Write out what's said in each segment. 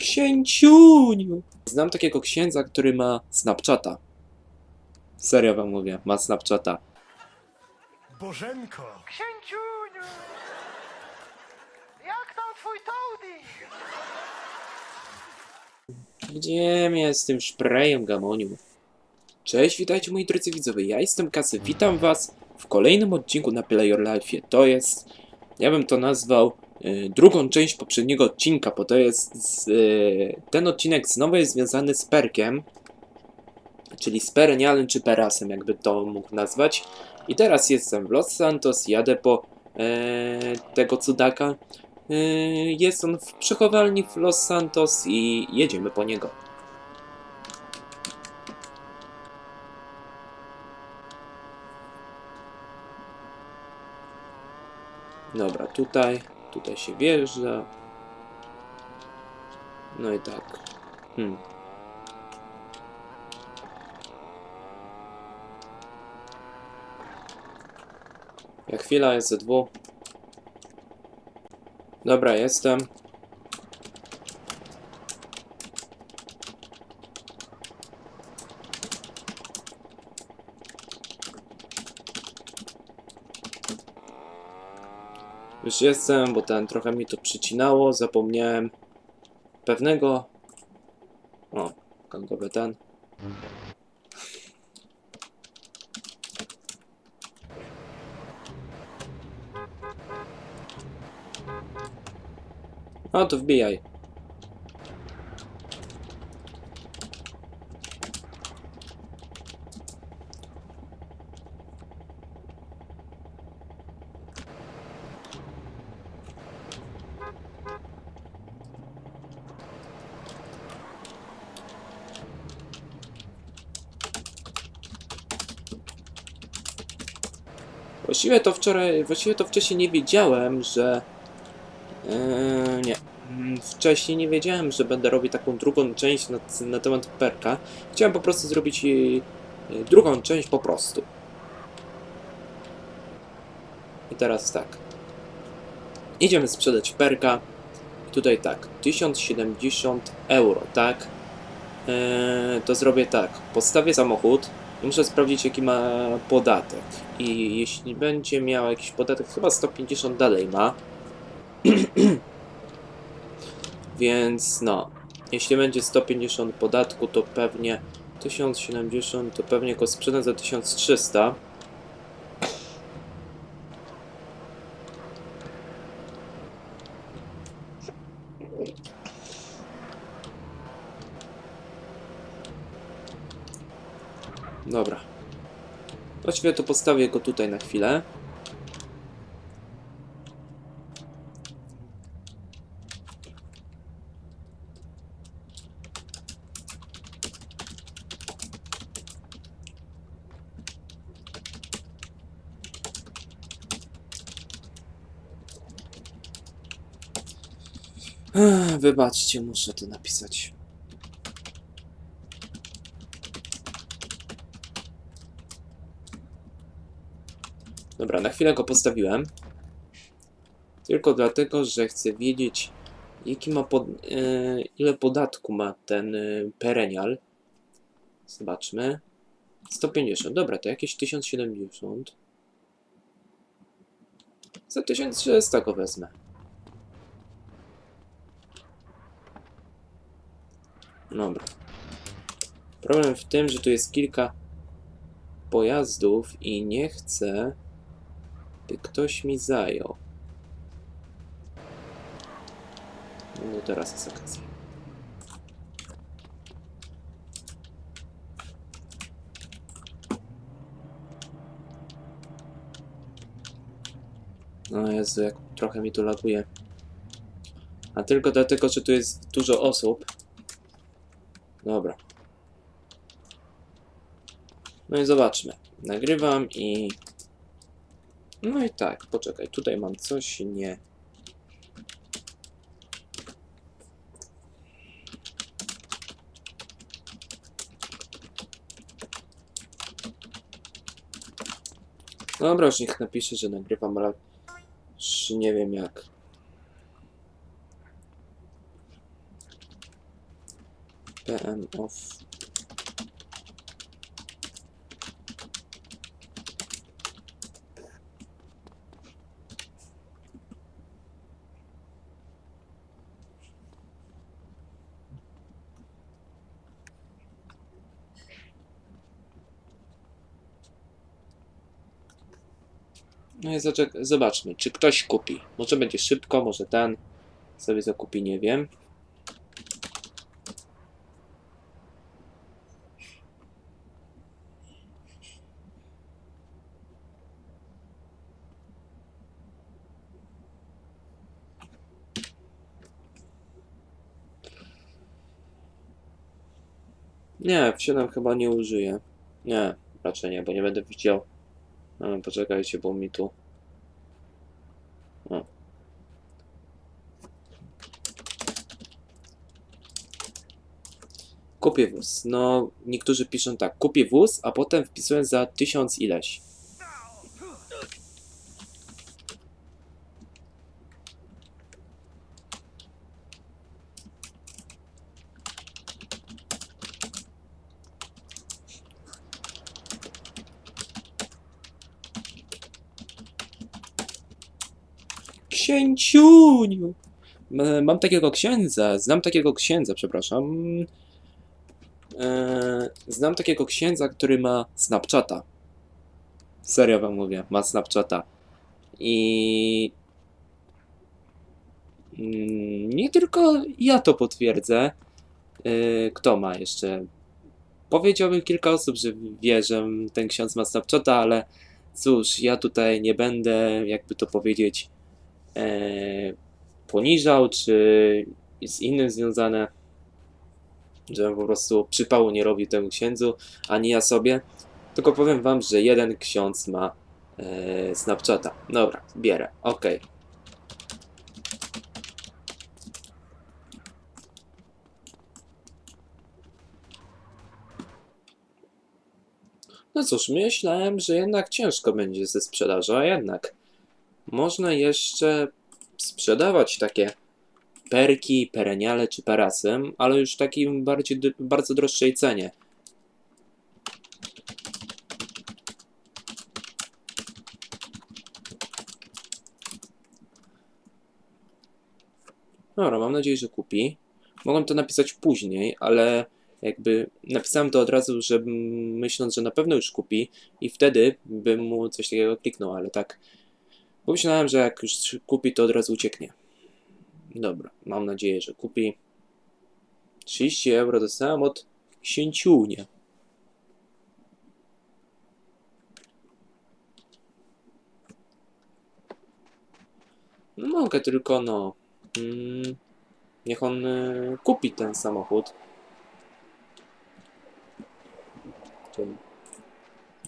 Księciuniu! Znam takiego księdza, który ma Snapchata. Serio wam mówię, ma Snapchata. Bożenko! Księciuniu! Jak tam twój Toady? Gdzie mnie z tym sprayem gamoniu? Cześć, witajcie moi drodzy widzowie, ja jestem Kasy, witam was w kolejnym odcinku na Play Your Life. To jest, ja bym to nazwał drugą część poprzedniego odcinka, bo to jest, z, y, ten odcinek znowu jest związany z Perkiem, czyli z Perenialem czy Perasem, jakby to mógł nazwać. I teraz jestem w Los Santos, jadę po e, tego cudaka. E, jest on w przechowalni w Los Santos i jedziemy po niego. Dobra, tutaj, tutaj się wjeżdża. No i tak. Hmm. Ja chwila, jest ze dwu. Dobra, jestem. Jestem, bo ten trochę mi to przycinało, zapomniałem pewnego... O, gangowy ten. No to wbijaj. Właściwie to wczoraj, właściwie to wcześniej nie wiedziałem, że... Eee, nie. Mm, Wcześniej nie wiedziałem, że będę robił taką drugą część na, na temat perka. Chciałem po prostu zrobić jej, drugą część po prostu. I teraz tak. Idziemy sprzedać perka. I tutaj tak, 1070 euro, tak? Eee, to zrobię tak. Postawię samochód i muszę sprawdzić, jaki ma podatek. I jeśli będzie miał jakiś podatek, chyba 150 dalej ma. Więc no, jeśli będzie 150 podatku, to pewnie 1070, to pewnie go sprzedam za 1300. Dobra. Właściwie to postawię go tutaj na chwilę. Wybaczcie, muszę to napisać. Dobra, na chwilę go postawiłem. Tylko dlatego, że chcę wiedzieć, jaki ma pod, e, ile podatku ma ten e, perenial. Zobaczmy. 150. Dobra, to jakieś 1070. Za 1300 go wezmę. Dobra. Problem w tym, że tu jest kilka pojazdów i nie chcę, ktoś mi zajął. No teraz jest okazja. No Jezu, jak trochę mi tu laguje. A tylko dlatego, że tu jest dużo osób. Dobra. No i zobaczmy. Nagrywam i... No i tak, poczekaj, tutaj mam coś, nie. Dobra, już niech napisze, że nagrywam, ale nie wiem jak. PM off. No i zobaczmy, czy ktoś kupi. Może będzie szybko, może ten sobie zakupi, nie wiem. Nie, w 7 chyba nie użyję. Nie, raczej nie, bo nie będę widział. No, poczekajcie, bo mi tu. Kupię wóz. No, niektórzy piszą tak, kupię wóz, a potem wpisuję za tysiąc ileś. Księciuniu! Mam takiego księdza, znam takiego księdza, przepraszam. Eee, znam takiego księdza, który ma Snapchata. Serio wam mówię, ma Snapchata. I Mm, nie tylko ja to potwierdzę. Eee, Kto ma jeszcze? Powiedziałbym kilka osób, że wie, że ten ksiądz ma Snapchata, ale cóż, ja tutaj nie będę, jakby to powiedzieć, e, poniżał, czy z innym związane, żebym po prostu przypału nie robił temu księdzu, ani ja sobie. Tylko powiem wam, że jeden ksiądz ma e, Snapchata. Dobra, bierę, okej. No cóż, myślałem, że jednak ciężko będzie ze sprzedażą, a jednak można jeszcze sprzedawać takie perki, pereniale czy parasem, ale już w takim bardziej, bardzo droższej cenie. Dobra, mam nadzieję, że kupi. Mogłem to napisać później, ale jakby napisałem to od razu, że myśląc, że na pewno już kupi i wtedy bym mu coś takiego kliknął, ale tak Pomyślałem, że jak już kupi, to od razu ucieknie. Dobra, mam nadzieję, że kupi. 30 euro dostałem od księciunia. No mogę tylko, no... Mm, niech on y, kupi ten samochód. To...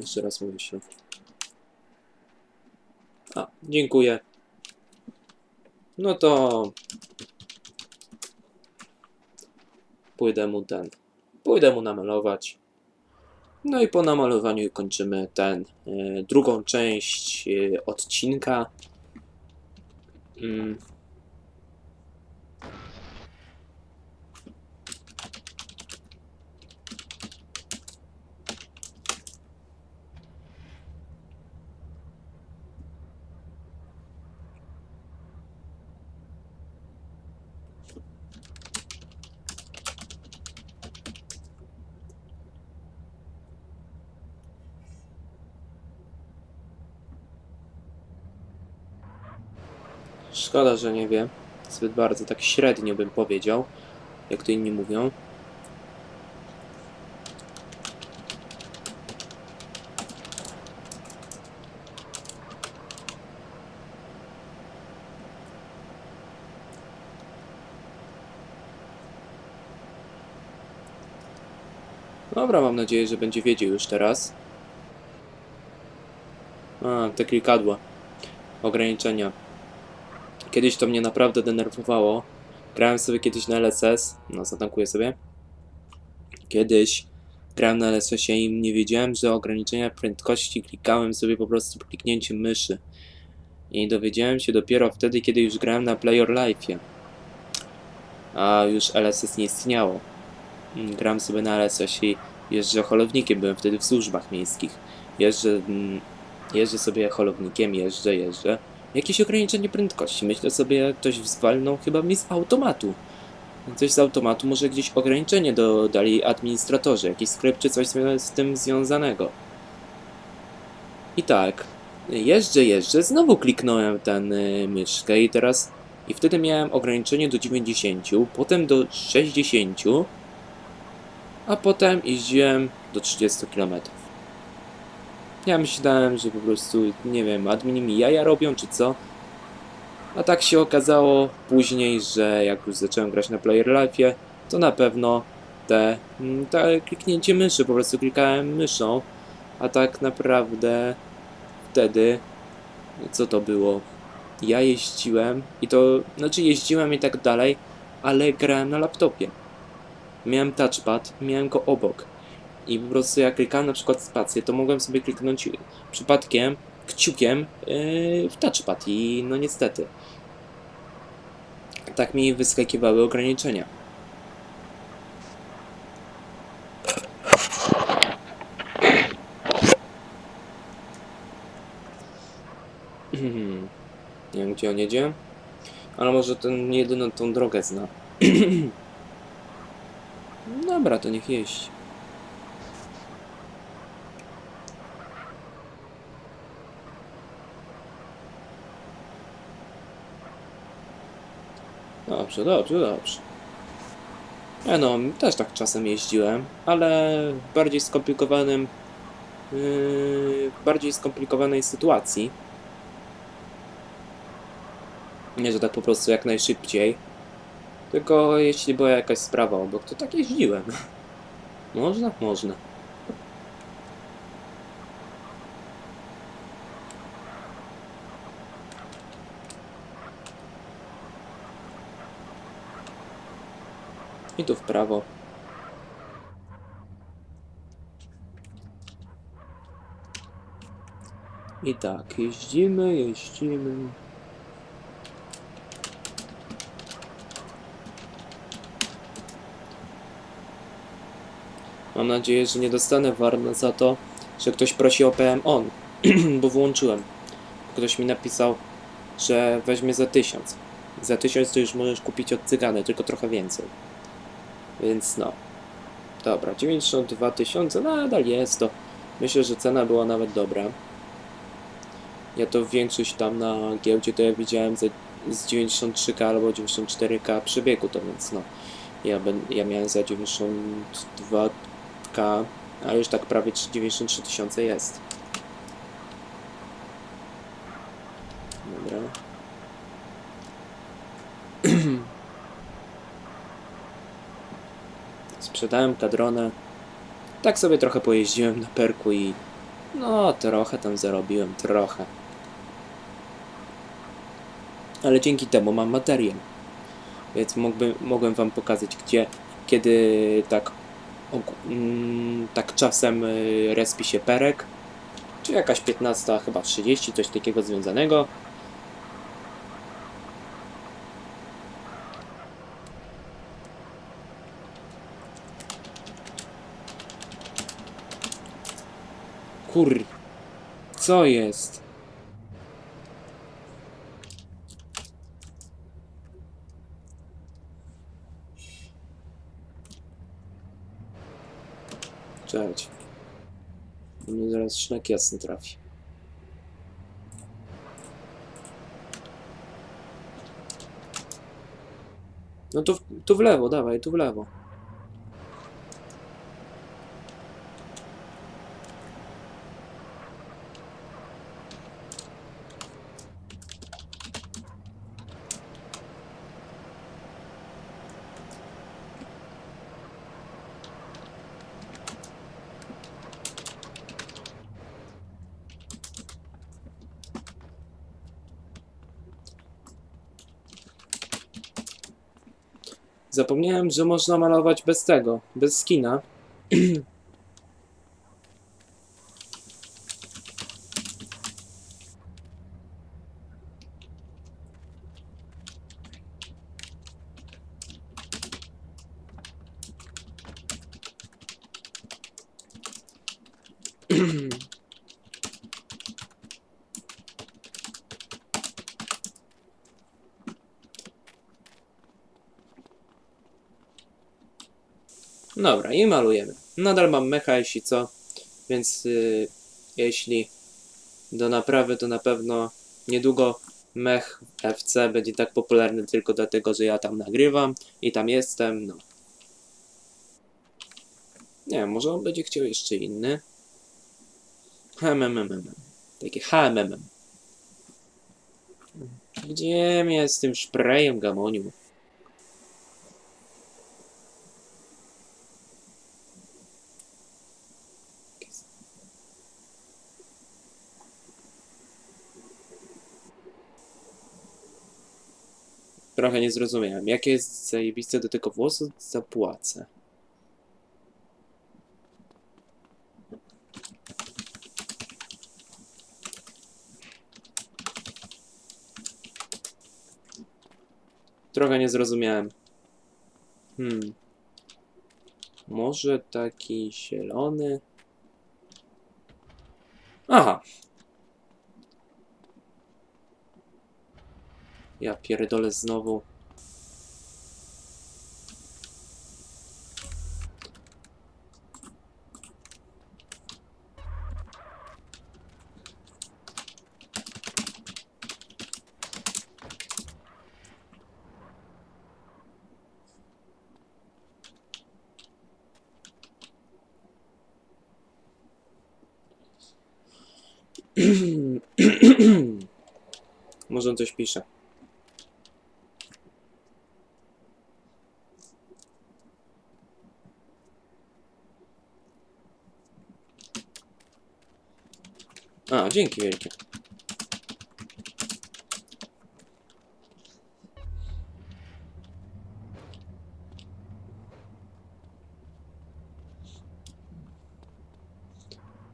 Jeszcze raz mówię się. A, dziękuję. No to pójdę mu ten. Pójdę mu namalować. No i po namalowaniu kończymy ten e, drugą część e, odcinka. Mm. Szkoda, że nie wie. Zbyt bardzo, tak średnio bym powiedział, jak to inni mówią. Dobra, mam nadzieję, że będzie wiedział już teraz. A, te klikadła. Ograniczenia. Kiedyś to mnie naprawdę denerwowało. Grałem sobie kiedyś na LSS, no zatankuję sobie. Kiedyś grałem na LSS-ie i nie wiedziałem, że ograniczenia prędkości klikałem sobie po prostu kliknięciem myszy. I dowiedziałem się dopiero wtedy, kiedy już grałem na Play Your Life'ie. A już LSS nie istniało. mm, gram sobie na LSS i jeżdżę holownikiem, byłem wtedy w służbach miejskich. Jeżdżę, mm, jeżdżę sobie holownikiem, jeżdżę, jeżdżę. Jakieś ograniczenie prędkości. Myślę sobie, ktoś zwalnął chyba mi z automatu. Coś z automatu, może gdzieś ograniczenie dodali administratorzy, jakiś skrypt czy coś z tym związanego. I tak, jeżdżę, jeżdżę, znowu kliknąłem ten y, myszkę i teraz i wtedy miałem ograniczenie do 90, potem do 60, a potem jeździłem do 30 km. Ja myślałem, że po prostu, nie wiem, admini mi jaja robią czy co. A tak się okazało później, że jak już zacząłem grać na Player Life'ie, to na pewno te, mm, te kliknięcie myszy, po prostu klikałem myszą, a tak naprawdę wtedy, co to było? Ja jeździłem i to, znaczy jeździłem i tak dalej, ale grałem na laptopie. Miałem touchpad, miałem go obok. I po prostu jak klikałem na przykład spację, to mogłem sobie kliknąć przypadkiem, kciukiem yy, w touchpad i no niestety. Tak mi wyskakiwały ograniczenia. Nie wiem gdzie on jedzie. Ale może ten jedyną tą drogę zna. Dobra, to niech jeździ. Dobrze, dobrze, dobrze. Ja no, też tak czasem jeździłem, ale w bardziej skomplikowanym, yy, bardziej skomplikowanej sytuacji. Nie, że tak po prostu jak najszybciej. Tylko jeśli była jakaś sprawa obok, to tak jeździłem. Można? Można. I tu w prawo. I tak, jeździmy, jeździmy. Mam nadzieję, że nie dostanę warna za to, że ktoś prosi o PM on, bo włączyłem. Ktoś mi napisał, że weźmie za 1000. Za 1000 to już możesz kupić od cygany, tylko trochę więcej. Więc no. Dobra, 92 tysiące, nadal jest to. Myślę, że cena była nawet dobra. Ja to większość tam na giełdzie to ja widziałem za, z 93k albo 94k przebiegu, to więc no. Ja, ben, ja miałem za 92k, a już tak prawie 93 tysiące jest. Dobra. Sprzedałem kadronę. Tak sobie trochę pojeździłem na perku i no trochę tam zarobiłem, trochę. Ale dzięki temu mam materiał. Więc mógłbym, mogłem wam pokazać, gdzie, kiedy tak, mm, tak czasem y, respi się perek, czy jakaś 15, chyba 30, coś takiego związanego. Kur... Co jest? Cześć. Mnie zaraz szlak jasny trafi. No to w, tu w lewo, dawaj, tu w lewo. Zapomniałem, że można malować bez tego, bez skina. Dobra, i malujemy. Nadal mam mecha, jeśli co, więc y, jeśli do naprawy, to na pewno niedługo mech FC będzie tak popularny tylko dlatego, że ja tam nagrywam i tam jestem, no. Nie może on będzie chciał jeszcze inny. HMMM. Takie HMMM. Gdzie mnie z tym sprayem gamonił? Trochę nie zrozumiałem. Jakie jest zajebiste do tego włosu? Zapłacę. Trochę nie zrozumiałem. Hmm. Może taki zielony? Aha. Ja pierdolę znowu. Może on coś pisze. A, dzięki wielkie.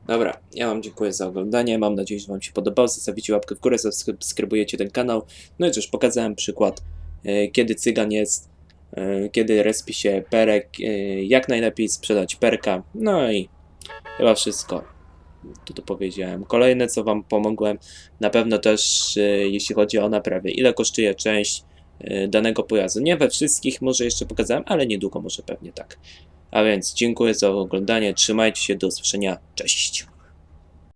Dobra, ja Wam dziękuję za oglądanie. Mam nadzieję, że Wam się podobało. Zostawicie łapkę w górę, subskrybujecie ten kanał. No i cóż, pokazałem przykład, e, kiedy cygan jest, e, kiedy respi się perek, e, jak najlepiej sprzedać perka. No i chyba wszystko. Tu to powiedziałem. Kolejne, co Wam pomogłem, na pewno też, e, jeśli chodzi o naprawę, ile kosztuje część e, danego pojazdu. Nie we wszystkich może jeszcze pokazałem, ale niedługo może pewnie tak. A więc dziękuję za oglądanie, trzymajcie się, do usłyszenia, cześć.